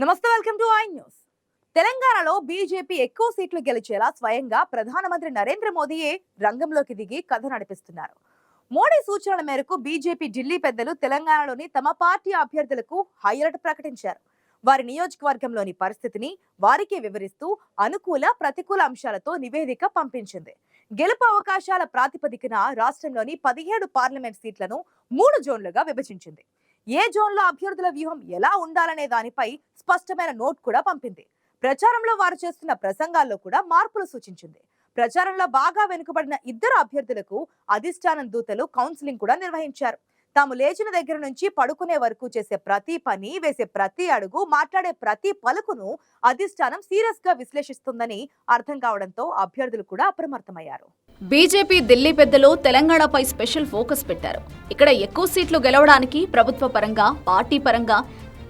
నమస్తే welcome to I news. తెలంగాణలో BJP ఎక్కువ సీట్లు గెలిచేలా స్వయంగా ప్రధానమంత్రి నరేంద్ర మోదీయే రంగంలోకి దిగి కథ నడిపిస్తున్నారు. మోడీ సూచనల మేరకు బీజేపీ ఢిల్లీ పెద్దలు తెలంగాణలోని తమ పార్టీ అభ్యర్థులకు హైలైట్ ప్రకటించారు. వారి నియోజకవర్గంలోని పరిస్థితిని వారికే వివరిస్తూ అనుకూల ప్రతికూల అంశాలతో నివేదిక పంపించింది. గెలుపు అవకాశాల ప్రాతిపదికన రాష్ట్రంలోని పదిహేడు పార్లమెంట్ సీట్లను మూడు జోన్లుగా విభజించింది. ఏ జోన్లో అభ్యర్థుల వ్యూహం ఎలా ఉండాలనే దానిపై స్పష్టమైన నోట్ కూడా పంపింది. ప్రచారంలో వారు చేస్తున్న ప్రసంగాల్లో కూడా మార్పులు సూచించింది. ప్రచారంలో బాగా వెనుకబడిన ఇద్దరు అభ్యర్థులకు అధిష్టానం దూతలు కౌన్సిలింగ్ కూడా నిర్వహించారు. తాము లేచిన దగ్గర నుంచి పడుకునే వరకు చేసే ప్రతి పని వేసే ప్రతి అడుగు మాట్లాడే ప్రతి పలుకును అధిష్టానం సీరియస్గా విశ్లేషిస్తుందని అర్థం కావడంతో అభ్యర్థులు కూడా అప్రమత్తమయ్యారు. బీజేపీ ఢిల్లీ పెద్దలు తెలంగాణపై స్పెషల్ ఫోకస్ పెట్టారు. ఇక్కడ ఎక్కువ సీట్లు గెలవడానికి ప్రభుత్వ పరంగా పార్టీ పరంగా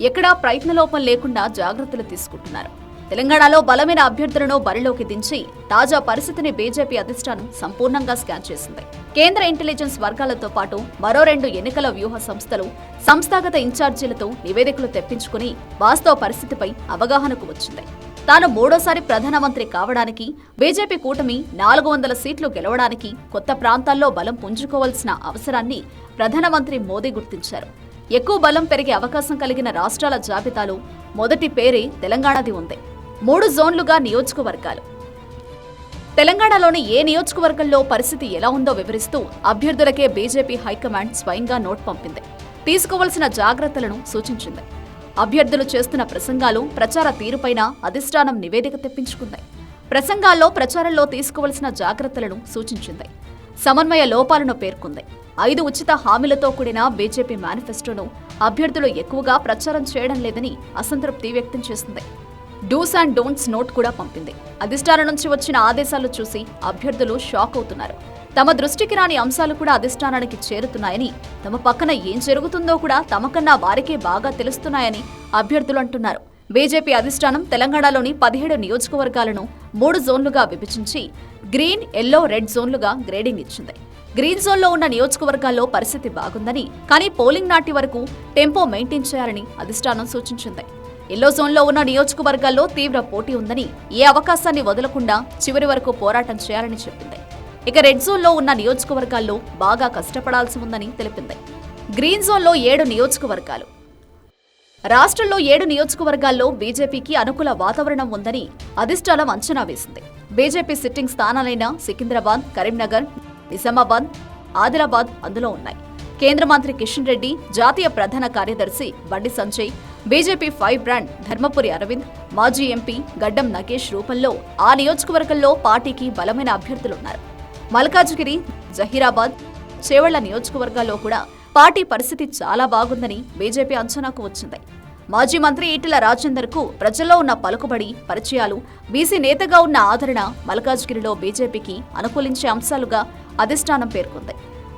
ఎక్కడా ప్రయత్నలోపం లేకుండా జాగ్రత్తలు తీసుకుంటున్నారు. తెలంగాణలో బలమైన అభ్యర్థులను బరిలోకి దించి తాజా పరిస్థితిని బీజేపీ అధిష్టానం సంపూర్ణంగా స్కాన్ చేసింది. కేంద్ర ఇంటెలిజెన్స్ వర్గాలతో పాటు మరో రెండు ఎన్నికల వ్యూహ సంస్థలు సంస్థాగత ఇన్ఛార్జీలతో నివేదికలు తెప్పించుకుని వాస్తవ పరిస్థితిపై అవగాహనకు వచ్చింది. తాను మూడోసారి ప్రధానమంత్రి కావడానికి బీజేపీ కూటమి నాలుగు వందల సీట్లు గెలవడానికి కొత్త ప్రాంతాల్లో బలం పుంజుకోవాల్సిన అవసరాన్ని ప్రధానమంత్రి మోదీ గుర్తించారు. ఎక్కువ బలం పెరిగే అవకాశం కలిగిన రాష్ట్రాల జాబితాలో మొదటి పేరే తెలంగాణది ఉంది. మూడు జోన్లుగా నియోజకవర్గాలు. తెలంగాణలోని ఏ నియోజకవర్గంలో పరిస్థితి ఎలా ఉందో వివరిస్తూ అభ్యర్థులకే బీజేపీ హైకమాండ్ స్వయంగా నోట్ పంపింది. తీసుకోవాల్సిన జాగ్రత్తలను సూచించింది. అభ్యర్థులు చేస్తున్న ప్రసంగాలు ప్రచార తీరుపైన అధిష్టానం నివేదిక తెప్పించుకుంది. ప్రసంగాల్లో ప్రచారంలో తీసుకోవలసిన జాగ్రత్తలను సూచించింది. సమన్వయ లోపాలను పేర్కొంది. ఐదు ఉచిత హామీలతో కూడిన బీజేపీ మేనిఫెస్టోను అభ్యర్థులు ఎక్కువగా ప్రచారం చేయడం లేదని అసంతృప్తి వ్యక్తం చేసింది. డూస్ అండ్ డోంట్స్ నోట్ కూడా పంపింది. అధిష్టానం నుంచి వచ్చిన ఆదేశాలు చూసి అభ్యర్థులు షాక్ అవుతున్నారు. తమ దృష్టికి రాని అంశాలు కూడా అధిష్టానానికి చేరుతున్నాయని తమ పక్కన ఏం జరుగుతుందో కూడా తమకన్నా వారికే బాగా తెలుస్తున్నాయని అభ్యర్థులు అంటున్నారు. బీజేపీ అధిష్టానం తెలంగాణలోని పదిహేడు నియోజకవర్గాలను మూడు జోన్లుగా విభజించి గ్రీన్ ఎల్లో రెడ్ జోన్లుగా గ్రేడింగ్ ఇచ్చింది. గ్రీన్ జోన్లో ఉన్న నియోజకవర్గాల్లో పరిస్థితి బాగుందని కానీ పోలింగ్ నాటి వరకు టెంపో మెయింటైన్ చేయాలని అధిష్టానం సూచించింది. ఎల్లో జోన్లో ఉన్న నియోజకవర్గాల్లో తీవ్ర పోటీ ఉందని ఏ అవకాశాన్ని వదలకుండా చివరి వరకు పోరాటం చేయాలని చెప్పింది. ఇక రెడ్ జోన్లో ఉన్న నియోజకవర్గాల్లో బాగా కష్టపడాల్సి ఉందని తెలిపింది. గ్రీన్ జోన్లో ఏడు నియోజకవర్గాలు. రాష్ట్రంలో ఏడు నియోజకవర్గాల్లో బీజేపీకి అనుకూల వాతావరణం ఉందని అధిష్టానం అంచనా వేసింది. బీజేపీ సిట్టింగ్ స్థానాలైన సికింద్రాబాద్ కరీంనగర్ నిజామాబాద్ ఆదిలాబాద్ అందులో ఉన్నాయి. కేంద్ర మంత్రి కిషన్ రెడ్డి జాతీయ ప్రధాన కార్యదర్శి Bandi Sanjay BJP firebrand Dharmapuri Arvind మాజీ ఎంపీ గడ్డం నగేష్ రూపంలో ఆ నియోజకవర్గంలో పార్టీకి బలమైన అభ్యర్థులున్నారు. మల్కాజ్గిరి జహీరాబాద్ చేవళ్ళ నియోజకవర్గాల్లో కూడా పార్టీ పరిస్థితి చాలా బాగుందని బీజేపీ అంచనాకు వచ్చింది. మాజీ మంత్రి ఈటెల రాజేందర్కు ప్రజల్లో ఉన్న పలుకుబడి పరిచయాలు బీసీ నేతగా ఉన్న ఆదరణ మల్కాజ్గిరిలో బీజేపీకి అనుకూలించే అంశాలుగా అధిష్టానం పేర్కొంది.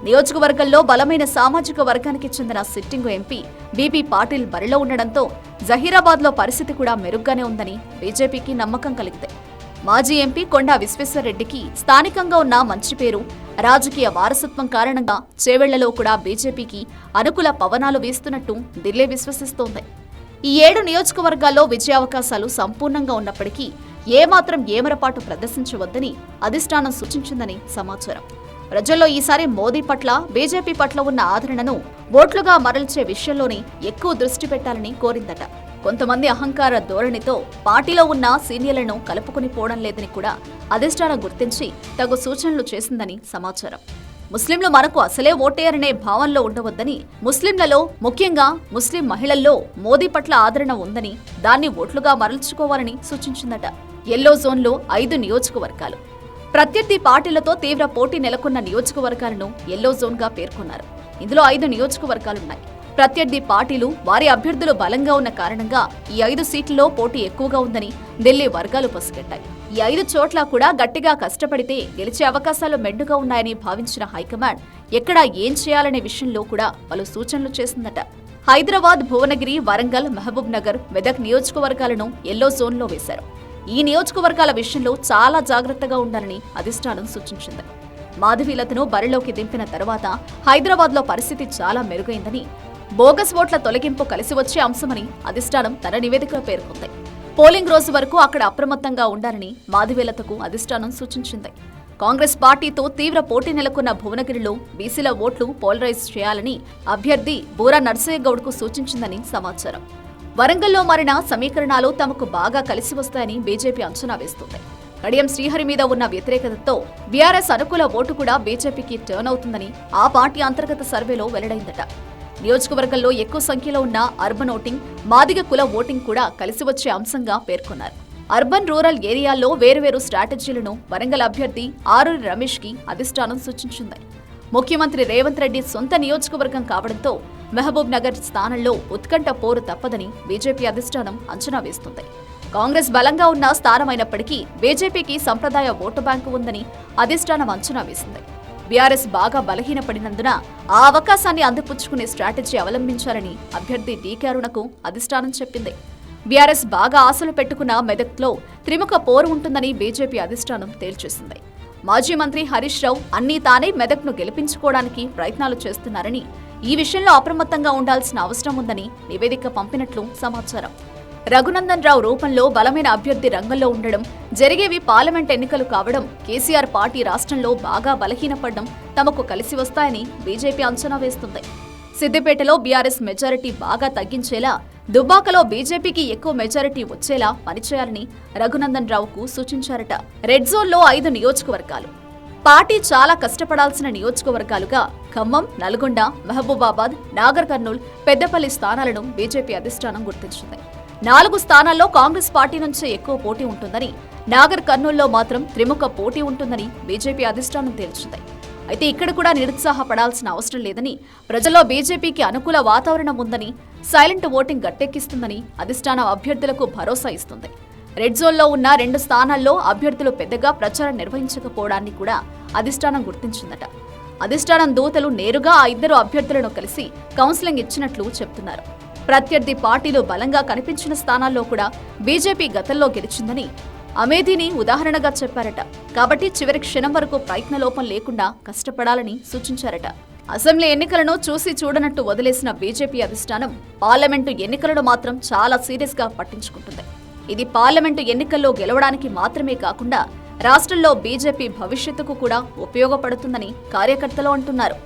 నియోజకవర్గంలో బలమైన సామాజిక వర్గానికి చెందిన సిట్టింగు ఎంపీ బీబీ పాటిల్ బరిలో ఉండడంతో జహీరాబాద్లో పరిస్థితి కూడా మెరుగ్గానే ఉందని బీజేపీకి నమ్మకం కలిగింది. మాజీ ఎంపీ కొండా విశ్వేశ్వరరెడ్డికి స్థానికంగా ఉన్న మంచి పేరు రాజకీయ వారసత్వం కారణంగా చేవెళ్ళలో కూడా బీజేపీకి అనుకూల పవనాలు వేస్తున్నట్టు ఢిల్లీ విశ్వసిస్తోంది. ఈ ఏడు నియోజకవర్గాల్లో విజయావకాశాలు సంపూర్ణంగా ఉన్నప్పటికీ ఏమాత్రం ఏమరపాటు ప్రదర్శించవద్దని అధిష్టానం సూచించిందని సమాచారం. ప్రజల్లో ఈసారి మోదీ పట్ల బీజేపీ పట్ల ఉన్న ఆదరణను ఓట్లుగా మరల్చే విషయంలోనే ఎక్కువ దృష్టి పెట్టాలని కోరిందట. కొంతమంది అహంకార ధోరణితో పార్టీలో ఉన్న సీనియర్లను కలుపుకుని పోవడం లేదని కూడా అధిష్టానం గుర్తించి తగు సూచనలు చేసిందని సమాచారం. ముస్లింలు మనకు అసలే ఓటేయరనే భావంలో ఉండవద్దని ముస్లింలలో ముఖ్యంగా ముస్లిం మహిళల్లో మోదీ పట్ల ఆదరణ ఉందని దాన్ని ఓట్లుగా మరల్చుకోవాలని సూచించిందట ఎల్లో జోన్లో ఐదు నియోజకవర్గాలు. ప్రత్యర్థి పార్టీలతో తీవ్ర పోటీ నెలకొన్న నియోజకవర్గాలను ఎల్లో జోన్గా పేర్కొన్నారు. ఇందులో ఐదు నియోజకవర్గాలున్నాయి. ప్రత్యర్థి పార్టీలు వారి అభ్యర్థులు బలంగా ఉన్న కారణంగా ఈ ఐదు సీట్లలో పోటీ ఎక్కువగా ఉందని ఢిల్లీ వర్గాలు పసిగట్టాయి. ఈ ఐదు చోట్ల కూడా గట్టిగా కష్టపడితే గెలిచే అవకాశాలు మెండుగా ఉన్నాయని భావించిన హైకమాండ్ ఎక్కడా ఏం చేయాలనే విషయంలో కూడా పలు సూచనలు చేసిందట. హైదరాబాద్ భువనగిరి వరంగల్ మహబూబ్ నగర్ మెదక్ నియోజకవర్గాలను ఎల్లో జోన్లో వేశారు. ఈ నియోజకవర్గాల విషయంలో చాలా జాగ్రత్తగా ఉండాలని అధిష్టానం సూచించింది. మాధవీలతను బరిలోకి దింపిన తర్వాత హైదరాబాద్లో పరిస్థితి చాలా మెరుగైందని బోగస్ ఓట్ల తొలగింపు కలిసి వచ్చే అంశమని అధిష్టానం తన నివేదికలో పేర్కొంది. పోలింగ్ రోజు వరకు అక్కడ అప్రమత్తంగా ఉండాలని మాదివేలతకు అధిష్టానం సూచించింది. కాంగ్రెస్ పార్టీతో తీవ్ర పోటీ నెలకొన్న భువనగిరిలో బీసీల ఓట్లు పోలరైజ్ చేయాలని అభ్యర్థి బూరా నర్సయ్యగౌడ్కు సూచించిందని సమాచారం. వరంగల్లో మారిన సమీకరణాలు తమకు బాగా కలిసి వస్తాయని బీజేపీ అంచనా వేస్తుంది. కడియం శ్రీహరి మీద ఉన్న వ్యతిరేకతతో బీఆర్ఎస్ అనుకూల ఓటు కూడా బీజేపీకి టర్న్ అవుతుందని ఆ పార్టీ అంతర్గత సర్వేలో వెల్లడైందట. నియోజకవర్గంలో ఎక్కువ సంఖ్యలో ఉన్న అర్బన్ ఓటింగ్ మాదిగ కుల ఓటింగ్ కూడా కలిసి వచ్చే అంశంగా పేర్కొన్నారు. అర్బన్ రూరల్ ఏరియాల్లో వేరువేరు స్ట్రాటజీలను వరంగల్ అభ్యర్థి ఆరూరి రమేష్కి అధిష్టానం సూచించింది. ముఖ్యమంత్రి రేవంత్ రెడ్డి సొంత నియోజకవర్గం కావడంతో మహబూబ్ నగర్ స్థానంలో ఉత్కంఠ పోరు తప్పదని బీజేపీ అధిష్టానం అంచనా వేస్తుంది. కాంగ్రెస్ బలంగా ఉన్న స్థానమైనప్పటికీ బీజేపీకి సంప్రదాయ ఓటు బ్యాంకు ఉందని అధిష్టానం అంచనా వేసింది. బీఆర్ఎస్ బాగా బలహీనపడినందున ఆ అవకాశాన్ని అందిపుచ్చుకునే స్ట్రాటజీ అవలంబించాలని అభ్యర్థి డీకే అరుణకు అధిష్టానం చెప్పింది. బీఆర్ఎస్ బాగా ఆశలు పెట్టుకున్న మెదక్లో త్రిముఖ పోరు ఉంటుందని బీజేపీ అధిష్టానం తేల్చేసింది. మాజీ మంత్రి హరీష్ రావు అన్నీ తానే మెదక్ను గెలిపించుకోవడానికి ప్రయత్నాలు చేస్తున్నారని ఈ విషయంలో అప్రమత్తంగా ఉండాల్సిన అవసరం ఉందని నివేదిక పంపినట్లు సమాచారం. రఘునందన్ రావు రూపంలో బలమైన అభ్యర్థి రంగంలో ఉండడం జరిగేవి పార్లమెంట్ ఎన్నికలు కావడం కేసీఆర్ పార్టీ రాష్ట్రంలో బాగా బలహీనపడడం తమకు కలిసి వస్తాయని బీజేపీ అంచనా వేస్తుంది. సిద్దిపేటలో బీఆర్ఎస్ మెజారిటీ బాగా తగ్గించేలా దుబ్బాకలో బీజేపీకి ఎక్కువ మెజారిటీ వచ్చేలా పనిచేయాలని రఘునందన్ రావుకు సూచించారట రెడ్ జోన్లో ఐదు నియోజకవర్గాలు. పార్టీ చాలా కష్టపడాల్సిన నియోజకవర్గాలుగా ఖమ్మం నల్గొండ మహబూబాబాద్ నాగర్ కర్నూల్ పెద్దపల్లి స్థానాలను బీజేపీ అధిష్టానం గుర్తించింది. నాలుగు స్థానాల్లో కాంగ్రెస్ పార్టీ నుంచే ఎక్కువ పోటీ ఉంటుందని నాగర్ కర్నూల్లో మాత్రం త్రిముఖ పోటీ ఉంటుందని బీజేపీ అధిష్టానం తేల్చింది. అయితే ఇక్కడ కూడా నిరుత్సాహపడాల్సిన అవసరం లేదని ప్రజల్లో బీజేపీకి అనుకూల వాతావరణం ఉందని సైలెంట్ ఓటింగ్ గట్టెక్కిస్తుందని అధిష్టానం అభ్యర్థులకు భరోసా ఇస్తుంది. రెడ్ జోన్లో ఉన్న రెండు స్థానాల్లో అభ్యర్థులు పెద్దగా ప్రచారం నిర్వహించకపోవడాన్ని కూడా అధిష్టానం గుర్తించిందట. అధిష్టానం దూతలు నేరుగా ఆ ఇద్దరు అభ్యర్థులను కలిసి కౌన్సిలింగ్ ఇచ్చినట్లు చెప్తున్నారు. ప్రత్యర్థి పార్టీలు బలంగా కనిపించిన స్థానాల్లో కూడా బీజేపీ గతంలో గెలిచిందని అమేధిని ఉదాహరణగా చెప్పారట. కాబట్టి చివరి క్షణం వరకు ప్రయత్నలోపం లేకుండా కష్టపడాలని సూచించారట. అసెంబ్లీ ఎన్నికలను చూసి చూడనట్టు వదిలేసిన బీజేపీ అధిష్టానం పార్లమెంటు ఎన్నికలను మాత్రం చాలా సీరియస్గా పట్టించుకుంటుంది. ఇది పార్లమెంటు ఎన్నికల్లో గెలవడానికి మాత్రమే కాకుండా రాష్ట్రంలో బీజేపీ భవిష్యత్తుకు కూడా ఉపయోగపడుతుందని కార్యకర్తలు అంటున్నారు.